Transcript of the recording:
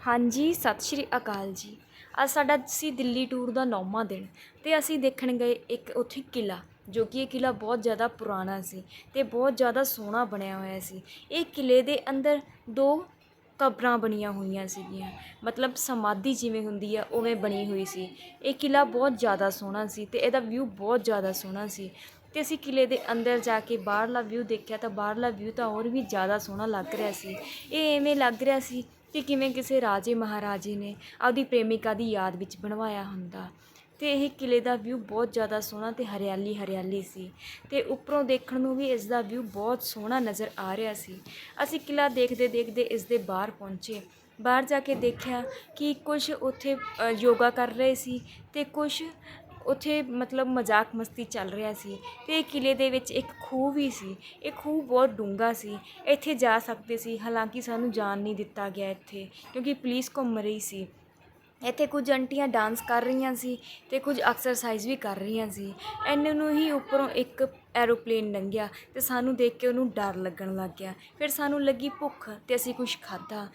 ਹਾਂਜੀ, ਸਤਿ ਸ਼੍ਰੀ ਅਕਾਲ ਜੀ। ਅੱਜ ਸਾਡਾ ਸੀ ਦਿੱਲੀ ਟੂਰ ਦਾ ਨੌਵਾਂ ਦਿਨ ਤੇ ਅਸੀਂ ਦੇਖਣ ਗਏ ਇੱਕ ਉੱਥੇ ਕਿਲਾ ਜੋ ਕਿ ਇਹ ਕਿਲਾ ਬਹੁਤ ਜ਼ਿਆਦਾ ਪੁਰਾਣਾ ਸੀ ਤੇ ਬਹੁਤ ਜ਼ਿਆਦਾ ਸੋਹਣਾ ਬਣਿਆ ਹੋਇਆ ਸੀ। ਇਹ ਕਿਲੇ ਦੇ ਅੰਦਰ ਦੋ ਕਬਰਾਂ ਬਣੀਆਂ ਹੋਈਆਂ ਸੀਗੀਆਂ, ਮਤਲਬ ਸਮਾਧੀ ਜਿਵੇਂ ਹੁੰਦੀ ਆ, ਉਵੇਂ ਬਣੀ ਹੋਈ ਸੀ। ਇਹ ਕਿਲਾ ਬਹੁਤ ਜ਼ਿਆਦਾ ਸੋਹਣਾ ਸੀ ਤੇ ਇਹਦਾ ਵਿਊ ਬਹੁਤ ਜ਼ਿਆਦਾ ਸੋਹਣਾ ਸੀ ਤੇ ਅਸੀਂ ਕਿਲੇ ਦੇ ਅੰਦਰ ਜਾ ਕੇ ਬਾਹਰਲਾ ਵਿਊ ਦੇਖਿਆ ਤਾਂ ਬਾਹਰਲਾ ਵਿਊ ਤਾਂ ਹੋਰ ਵੀ ਜ਼ਿਆਦਾ ਸੋਹਣਾ ਲੱਗ ਰਿਹਾ ਸੀ। ਇਹ ਐਵੇਂ ਲੱਗ ਰਿਹਾ ਸੀ ਕਿ ਕਿਵੇਂ ਕਿਸੇ ਰਾਜੇ ਮਹਾਰਾਜੇ ਨੇ ਆਪਦੀ ਪ੍ਰੇਮਿਕਾ ਦੀ ਯਾਦ ਵਿੱਚ ਬਣਵਾਇਆ ਹੁੰਦਾ। ਅਤੇ ਇਹ ਕਿਲ੍ਹੇ ਦਾ ਵਿਊ ਬਹੁਤ ਜ਼ਿਆਦਾ ਸੋਹਣਾ ਅਤੇ ਹਰਿਆਲੀ ਹਰਿਆਲੀ ਸੀ। ਅਤੇ ਉੱਪਰੋਂ ਦੇਖਣ ਨੂੰ ਵੀ ਇਸ ਦਾ ਵਿਊ ਬਹੁਤ ਸੋਹਣਾ ਨਜ਼ਰ ਆ ਰਿਹਾ ਸੀ। ਅਸੀਂ ਕਿਲ੍ਹਾ ਦੇਖਦੇ ਦੇਖਦੇ ਇਸ ਦੇ ਬਾਹਰ ਪਹੁੰਚੇ। ਬਾਹਰ ਜਾ ਕੇ ਦੇਖਿਆ ਕਿ ਕੁਝ ਉੱਥੇ ਯੋਗਾ ਕਰ ਰਹੇ ਸੀ ਅਤੇ ਕੁਝ ਉੱਥੇ ਮਤਲਬ ਮਜ਼ਾਕ ਮਸਤੀ ਚੱਲ ਰਿਹਾ ਸੀ ਅਤੇ ਕਿਲ੍ਹੇ ਦੇ ਵਿੱਚ ਇੱਕ ਖੂਹ ਵੀ ਸੀ। ਇਹ ਖੂਹ ਬਹੁਤ ਡੂੰਘਾ ਸੀ। ਇੱਥੇ ਜਾ ਸਕਦੇ ਸੀ। ਹਾਲਾਂਕਿ ਸਾਨੂੰ ਜਾਣ ਨਹੀਂ ਦਿੱਤਾ ਗਿਆ ਇੱਥੇ ਕਿਉਂਕਿ ਪੁਲਿਸ ਘੁੰਮ ਰਹੀ ਸੀ। ਇੱਥੇ ਕੁਝ ਆਂਟੀਆਂ ਡਾਂਸ ਕਰ ਰਹੀਆਂ ਸੀ ਅਤੇ ਕੁਝ ਐਕਸਰਸਾਈਜ਼ ਵੀ ਕਰ ਰਹੀਆਂ ਸੀ। ਐਨੇ ਨੂੰ ਹੀ ਉੱਪਰੋਂ ਇੱਕ ਐਰੋਪਲੇਨ ਲੰਘਿਆ ਅਤੇ ਸਾਨੂੰ ਦੇਖ ਕੇ ਉਹਨੂੰ ਡਰ ਲੱਗਣ ਲੱਗ ਗਿਆ। ਫਿਰ ਸਾਨੂੰ ਲੱਗੀ ਭੁੱਖ ਅਤੇ ਅਸੀਂ ਕੁਛ ਖਾਧਾ।